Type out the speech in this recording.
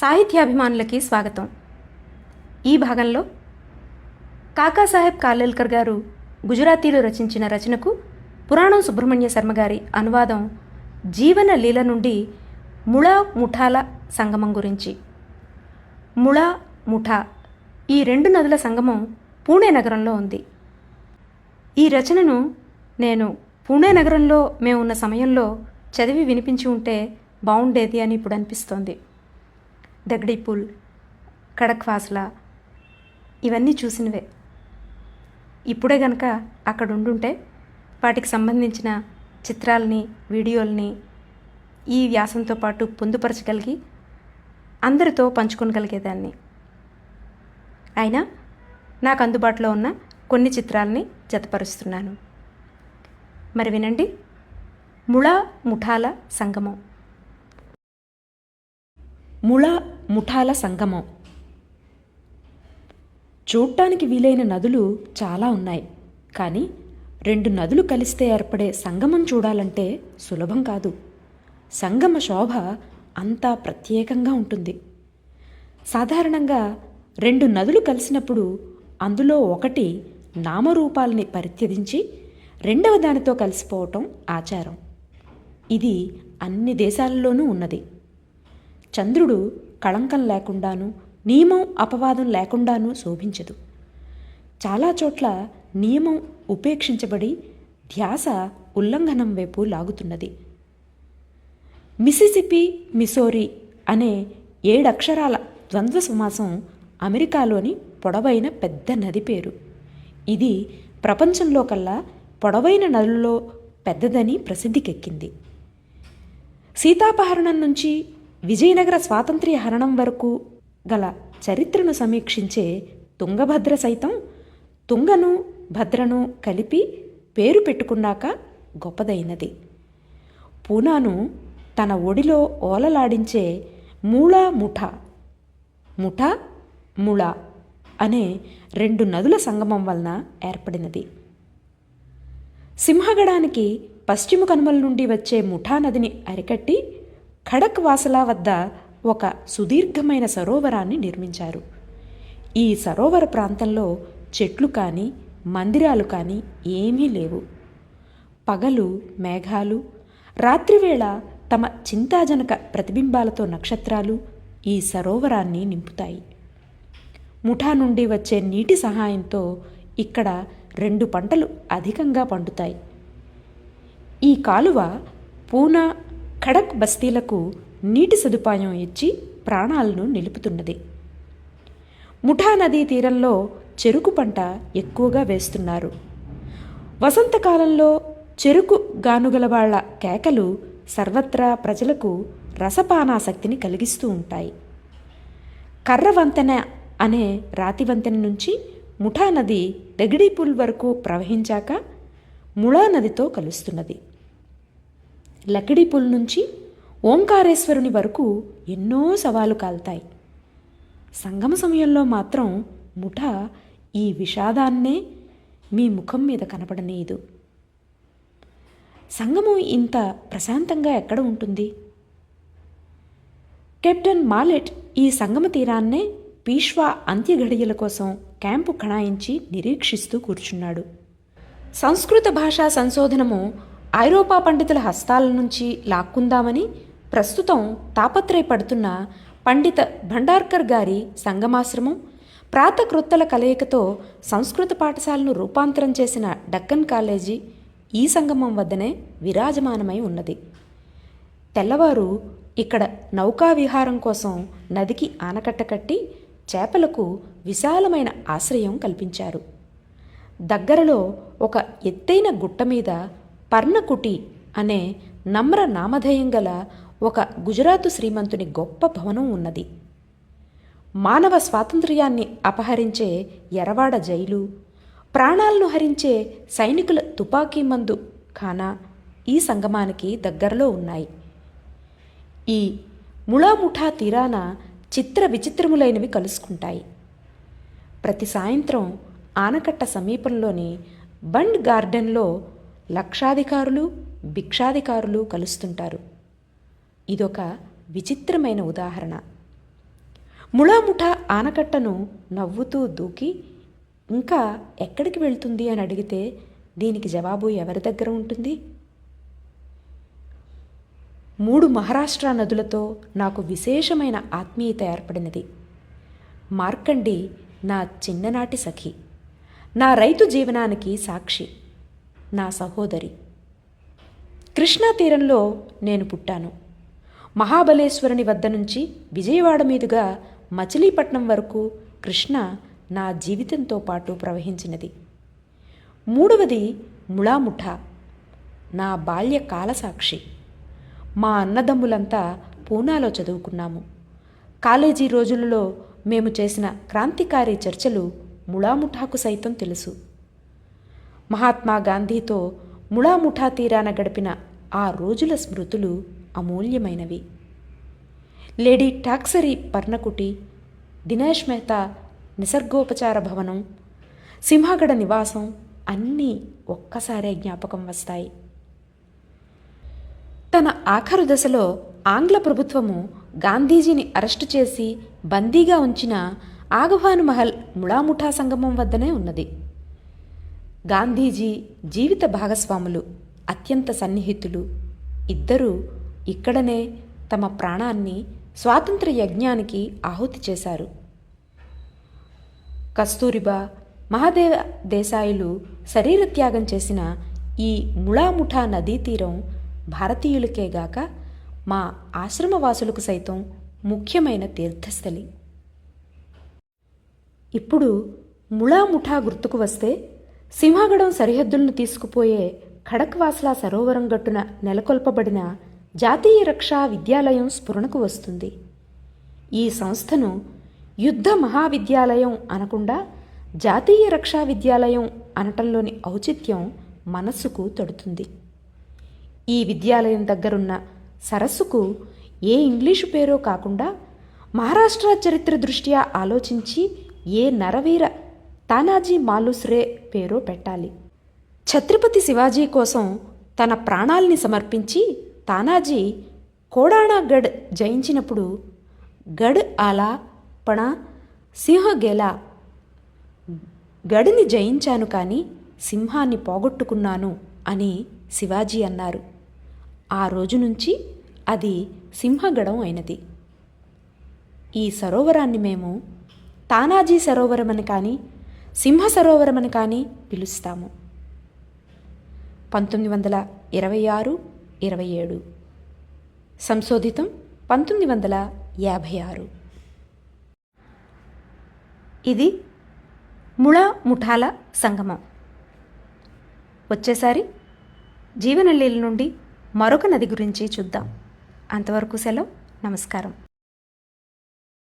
సాహిత్యాభిమానులకి స్వాగతం. ఈ భాగంలో కాకాసాహెబ్ కాలేల్కర్ గారు గుజరాతీలో రచించిన రచనకు పురాణం సుబ్రహ్మణ్య శర్మ గారి అనువాదం జీవన లీల నుండి ముళ ముఠాల సంగమం గురించి. ముళ ముఠా ఈ రెండు నదుల సంగమం పూణే నగరంలో ఉంది. ఈ రచనను నేను పూణే నగరంలో మేము ఉన్న సమయంలో చదివి వినిపించి ఉంటే బాగుండేది అని ఇప్పుడు అనిపిస్తోంది. దగడిపుల్ కడక్వాస్లా ఇవన్నీ చూసినవే. ఇప్పుడే గనక అక్కడ ఉండుంటే వాటికి సంబంధించిన చిత్రాలని వీడియోల్ని ఈ వ్యాసంతో పాటు పొందుపరచగలిగి అందరితో పంచుకోగలిగేదాన్ని అయినా నాకు అందుబాటులో ఉన్న కొన్ని చిత్రాలని జతపరుస్తున్నాను. మరి వినండి. ముళా ముఠాల సంగమం. ముళ ముఠాల సంగమం. చూడటానికి వీలైన నదులు చాలా ఉన్నాయి. కానీ రెండు నదులు కలిస్తే ఏర్పడే సంగమం చూడాలంటే సులభం కాదు. సంగమ శోభ అంతా ప్రత్యేకంగా ఉంటుంది. సాధారణంగా రెండు నదులు కలిసినప్పుడు అందులో ఒకటి నామరూపాలని పరిత్యజించి రెండవ దానితో కలిసిపోవటం ఆచారం. ఇది అన్ని దేశాలలోనూ ఉన్నది. చంద్రుడు కళంకం లేకుండాను నియమం అపవాదం లేకుండాను శోభించదు. చాలా చోట్ల నియమం ఉపేక్షించబడి ధ్యాస ఉల్లంఘనం వైపు లాగుతున్నది. మిసిసిపి మిసోరి అనే ఏడక్షరాల ద్వంద్వ సమాసం అమెరికాలోని పొడవైన పెద్ద నది పేరు. ఇది ప్రపంచంలో కల్లా పొడవైన నదుల్లో పెద్దదని ప్రసిద్ధికెక్కింది. సీతాపహరణం నుంచి విజయనగర స్వాతంత్ర్య హరణం వరకు గల చరిత్రను సమీక్షించే తుంగభద్ర సైతం తుంగను భద్రను కలిపి పేరు పెట్టుకున్నాక గొప్పదైనది. పూనాను తన ఒడిలో ఓలలాడించే మూళా ముఠ ముఠ ముళ అనే రెండు నదుల సంగమం వలన ఏర్పడినది. సింహగడానికి పశ్చిమ కనుమల నుండి వచ్చే ముఠా నదిని అరికట్టి ఖడక్ వాసలా వద్ద ఒక సుదీర్ఘమైన సరోవరాన్ని నిర్మించారు. ఈ సరోవర ప్రాంతంలో చెట్లు కానీ మందిరాలు కానీ ఏమీ లేవు. పగలు మేఘాలు రాత్రివేళ తమ చింతాజనక ప్రతిబింబాలతో నక్షత్రాలు ఈ సరోవరాన్ని నింపుతాయి. ముఠా నుండి వచ్చే నీటి సహాయంతో ఇక్కడ రెండు పంటలు అధికంగా పండుతాయి. ఈ కాలువ పూనా ఖడక్ బస్తీలకు నీటి సదుపాయం ఇచ్చి ప్రాణాలను నిలుపుతున్నది. ముఠా నదీ తీరంలో చెరుకు పంట ఎక్కువగా వేస్తున్నారు. వసంతకాలంలో చెరుకు గానుగల వాళ్ళ కేకలు సర్వత్రా ప్రజలకు రసపానాసక్తిని కలిగిస్తూ ఉంటాయి. కర్రవంతెన అనే రాతి వంతెన నుంచి ముఠా నది దగిడిపుల్ వరకు ప్రవహించాక ముళా నదితో కలుస్తున్నది. లకిడిపుల్ నుంచి ఓంకారేశ్వరుని వరకు ఎన్నో సవాలు కాల్తాయి. సంగమ సమయంలో మాత్రం ముఠ ఈ విషాదాన్నే మీ ముఖం మీద కనపడనీయదు. సంగమం ఇంత ప్రశాంతంగా ఎక్కడ ఉంటుంది? కెప్టెన్ మాలెట్ ఈ సంగమ తీరాన్నే పీష్వా అంత్యఘడియల కోసం క్యాంపు కణాయించి నిరీక్షిస్తూ కూర్చున్నాడు. సంస్కృత భాషా సంశోధనము ఐరోపా పండితుల హస్తాల నుంచి లాక్కుందామని ప్రస్తుతం తాపత్రయపడుతున్న పండిత భండార్కర్ గారి సంగమాశ్రమం ప్రాతకృత్తల కలయికతో సంస్కృత పాఠశాలను రూపాంతరం చేసిన డక్కన్ కాలేజీ ఈ సంగమం వద్దనే విరాజమానమై ఉన్నది. తెల్లవారు ఇక్కడ నౌకా విహారం కోసం నదికి ఆనకట్ట కట్టి చేపలకు విశాలమైన ఆశ్రయం కల్పించారు. దగ్గరలో ఒక ఎత్తైన గుట్ట మీద పర్ణకుటి అనే నమ్ర నామధేయం గల ఒక గుజరాతు శ్రీమంతుని గొప్ప భవనం ఉన్నది. మానవ స్వాతంత్ర్యాన్ని అపహరించే ఎరవాడ జైలు ప్రాణాలను హరించే సైనికుల తుపాకీ మందు ఖానా ఈ సంగమానికి దగ్గరలో ఉన్నాయి. ఈ ముళాముఠా తీరాన చిత్ర విచిత్రములైనవి కలుసుకుంటాయి. ప్రతి సాయంత్రం ఆనకట్ట సమీపంలోని బండ్ గార్డెన్లో లక్షాధికారులు భిక్షాధికారులు కలుస్తుంటారు. ఇదొక విచిత్రమైన ఉదాహరణ. ముళాముఠ ఆనకట్టను నవ్వుతూ దూకి ఇంకా ఎక్కడికి వెళ్తుంది? అని అడిగితే దీనికి జవాబు ఎవరి దగ్గర ఉంటుంది? మూడు మహారాష్ట్ర నదులతో నాకు విశేషమైన ఆత్మీయత ఏర్పడినది. మార్కండి నా చిన్ననాటి సఖి. నా రైతు జీవనానికి సాక్షి. నా సహోదరి. కృష్ణా తీరంలో నేను పుట్టాను. మహాబలేశ్వరుని వద్ద నుంచి విజయవాడ మీదుగా మచిలీపట్నం వరకు కృష్ణ నా జీవితంతో పాటు ప్రవహించినది. మూడవది ముళాముఠ నా బాల్య కాలసాక్షి. మా అన్నదమ్ములంతా పూనాలో చదువుకున్నాము. కాలేజీ రోజులలో మేము చేసిన క్రాంతికారి చర్చలు ముళాముఠాకు సైతం తెలుసు. మహాత్మా గాంధీతో ముళాముఠా తీరాన గడిపిన ఆ రోజుల స్మృతులు అమూల్యమైనవి. లేడీ టాక్సరీ పర్ణకుటి దినేష్ మెహతా నిసర్గోపచార భవనం సింహగడ నివాసం అన్నీ ఒక్కసారే జ్ఞాపకం వస్తాయి. తన ఆఖరు దశలో ఆంగ్ల ప్రభుత్వము గాంధీజీని అరెస్టు చేసి బందీగా ఉంచిన ఆగవాను మహల్ ముళాముఠా సంగమం వద్దనే ఉన్నది. గాంధీజీ జీవిత భాగస్వాములు అత్యంత సన్నిహితులు. ఇద్దరూ ఇక్కడనే తమ ప్రాణాన్ని స్వాతంత్ర యజ్ఞానికి ఆహుతి చేశారు. కస్తూరిబా మహాదేవ దేశాయులు శరీరత్యాగం చేసిన ఈ ముళాముఠా నదీ తీరం భారతీయులకేగాక మా ఆశ్రమవాసులకు సైతం ముఖ్యమైన తీర్థస్థలి. ఇప్పుడు ముళాముఠా గుర్తుకు వస్తే సింహగడం సరిహద్దులను తీసుకుపోయే ఖడక్వాస్లా సరోవరం గట్టున నెలకొల్పబడిన జాతీయ రక్షా విద్యాలయం స్ఫురణకు వస్తుంది. ఈ సంస్థను యుద్ధ మహావిద్యాలయం అనకుండా జాతీయ రక్షా విద్యాలయం అనటంలోని ఔచిత్యం మనస్సుకు తడుతుంది. ఈ విద్యాలయం దగ్గరున్న సరస్సుకు ఏ ఇంగ్లీషు పేరో కాకుండా మహారాష్ట్ర చరిత్ర దృష్ట్యా ఆలోచించి ఏ నరవీర తానాజీ మాలుస్రే పేరు పెట్టాలి. ఛత్రపతి శివాజీ కోసం తన ప్రాణాల్ని సమర్పించి తానాజీ కోడాణగఢ్ జయించినప్పుడు గఢ్ ఆలా పణ సింహగేలా గడిని జయించాను కానీ సింహాన్ని పోగొట్టుకున్నాను అని శివాజీ అన్నారు. ఆ రోజు నుంచి అది సింహగడం అయినది. ఈ సరోవరాన్ని మేము తానాజీ సరోవరమని కానీ సింహ సరోవరమని కానీ పిలుస్తాము. పంతొమ్మిది వందల ఇరవై ఆరు ఇరవై ఏడు. సంశోధితం పంతొమ్మిది వందల యాభై ఆరు. ఇది ముళా ముఠాల సంగమం. వచ్చేసారి జీవనలీల నుండి మరొక నది గురించి చూద్దాం. అంతవరకు సెలవు. నమస్కారం.